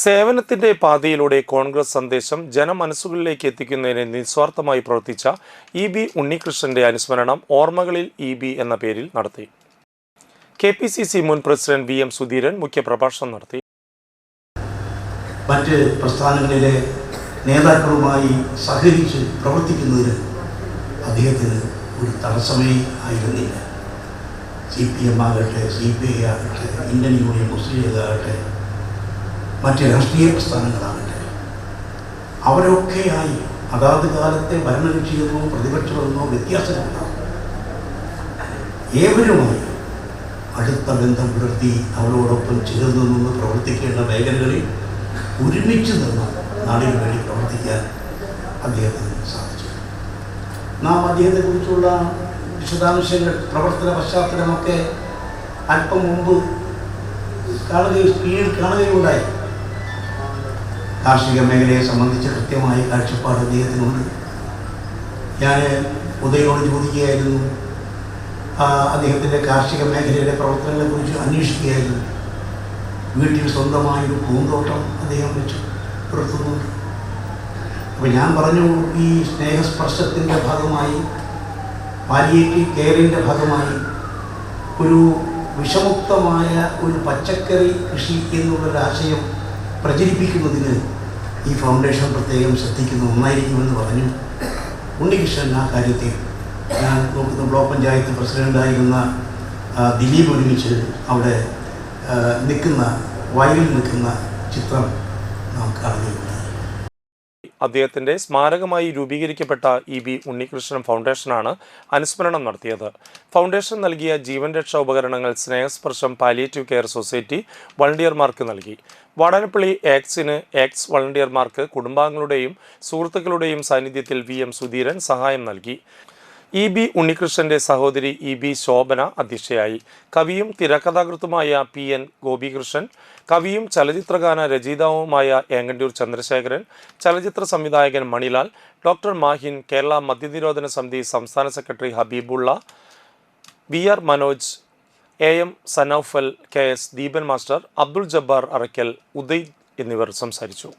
സേവനത്തിന്റെ പാതയിലൂടെ കോൺഗ്രസ് സന്ദേശം ജനമനസ്സുകളിലേക്ക് എത്തിക്കുന്നതിന് നിസ്വാർത്ഥമായി പ്രവർത്തിച്ച ഇ ബി ഉണ്ണികൃഷ്ണന്റെ അനുസ്മരണം ഓർമ്മകളിൽ ഇ ബി എന്ന പേരിൽ നടത്തി. കെ പി സി സി മുൻ പ്രസിഡന്റ് വി എം സുധീരൻ മുഖ്യപ്രഭാഷണം നടത്തി. മറ്റ് പ്രസ്ഥാനങ്ങളിലെ നേതാക്കളുമായി സഹകരിച്ച് പ്രവർത്തിക്കുന്നതിന് അദ്ദേഹത്തിന് ഒരു തടസ്സമേ ആയിരുന്നില്ല. സി പി എം ആകട്ടെ സി പി ഐ ആകട്ടെ ഇന്ത്യൻ യൂണിയൻ മുസ്ലിം ലീഗ് ആകട്ടെ മറ്റ് രാഷ്ട്രീയ പ്രസ്ഥാനങ്ങളാകട്ടെ അവരൊക്കെയായി അതാത് കാലത്തെ ഭരണകക്ഷിയെന്നോ പ്രതിപക്ഷമെന്നോ വ്യത്യാസമുണ്ടാകും. ഏവരുമായി അടുത്ത ബന്ധം പുലർത്തി അവരോടൊപ്പം ചേർന്ന് നിന്ന് പ്രവർത്തിക്കേണ്ട മേഖലകളിൽ ഒരുമിച്ച് നിന്ന് നാടിന് വേണ്ടി പ്രവർത്തിക്കാൻ അദ്ദേഹത്തിന് സാധിച്ചു. നാം അദ്ദേഹത്തെക്കുറിച്ചുള്ള വിശദാംശങ്ങൾ പ്രവർത്തന പശ്ചാത്തലമൊക്കെ അല്പം മുമ്പ് കാണുകയും സ്ക്രീനിൽ കാണുകയുണ്ടായി കാർഷിക മേഖലയെ സംബന്ധിച്ച് കൃത്യമായ കാഴ്ചപ്പാട് അദ്ദേഹത്തിനുണ്ട്. ഞാൻ ഉദയോട് ചോദിക്കുകയായിരുന്നു. അദ്ദേഹത്തിന്റെ കാർഷിക മേഖലയുടെ പ്രവർത്തനങ്ങളെക്കുറിച്ച് അന്വേഷിക്കുകയായിരുന്നു. വീട്ടിൽ സ്വന്തമായൊരു പൂന്തോട്ടം അദ്ദേഹം വെച്ച് പുലർത്തുന്നുണ്ട് അപ്പോൾ ഞാൻ പറഞ്ഞു ഈ സ്നേഹസ്പർശത്തിന്റെ ഭാഗമായി പാലിയേറ്റീവ് കെയറിന്റെ ഭാഗമായി ഒരു വിഷമുക്തമായ ഒരു പച്ചക്കറി കൃഷി എന്നുള്ളൊരാശയം പ്രചരിപ്പിക്കുന്നതിന് ഈ ഫൗണ്ടേഷൻ പ്രത്യേകം ശ്രദ്ധിക്കുന്ന ഒന്നായിരിക്കുമെന്ന് പറഞ്ഞു. ഉണ്ണികൃഷ്ണൻ ആ കാര്യത്തിൽ ഞാൻ നോക്കുന്ന ബ്ലോക്ക് പഞ്ചായത്ത് പ്രസിഡന്റായിരുന്ന ദിലീപ് ഒരുമിച്ച് അവിടെ നിൽക്കുന്ന വയലിൽ നിൽക്കുന്ന ചിത്രം നമുക്ക് അദ്ദേഹത്തിന്റെ സ്മാരകമായി രൂപീകരിക്കപ്പെട്ട ഇ ബി ഉണ്ണികൃഷ്ണൻ ഫൗണ്ടേഷനാണ് അനുസ്മരണം നടത്തിയത്. ഫൗണ്ടേഷൻ നൽകിയ ജീവൻ രക്ഷാ ഉപകരണങ്ങൾ സ്നേഹസ്പർശം പാലിയേറ്റീവ് കെയർ സൊസൈറ്റി വളണ്ടിയർമാർക്ക് നൽകി. വാടാനപ്പള്ളി ആക്സിന് ആക്സ് വളണ്ടിയർമാർക്ക് കുടുംബാംഗങ്ങളുടെയും സുഹൃത്തുക്കളുടെയും സാന്നിധ്യത്തിൽ വി എം സുധീരൻ സഹായം നൽകി. ഇ ബി ഉണ്ണികൃഷ്ണന്റെ സഹോദരി ഇ ബി ശോഭന അധ്യക്ഷയായി. കവിയും തിരക്കഥാകൃത്തുമായ പി എൻ ഗോപികൃഷ്ണൻ കവിയും ചലച്ചിത്രഗാന രചയിതാവുമായ ഏങ്ങണ്ടൂർ ചന്ദ്രശേഖരൻ ചലച്ചിത്ര സംവിധായകൻ മണിലാൽ ഡോക്ടർ മാഹിൻ കേരള മദ്യനിരോധന സമിതി സംസ്ഥാന secretary Habeebulla V R Manoj A M Sanoufal K S Deepan master Abdul Jabbar Arakkal Uday എന്നിവർ സംസാരിച്ചു.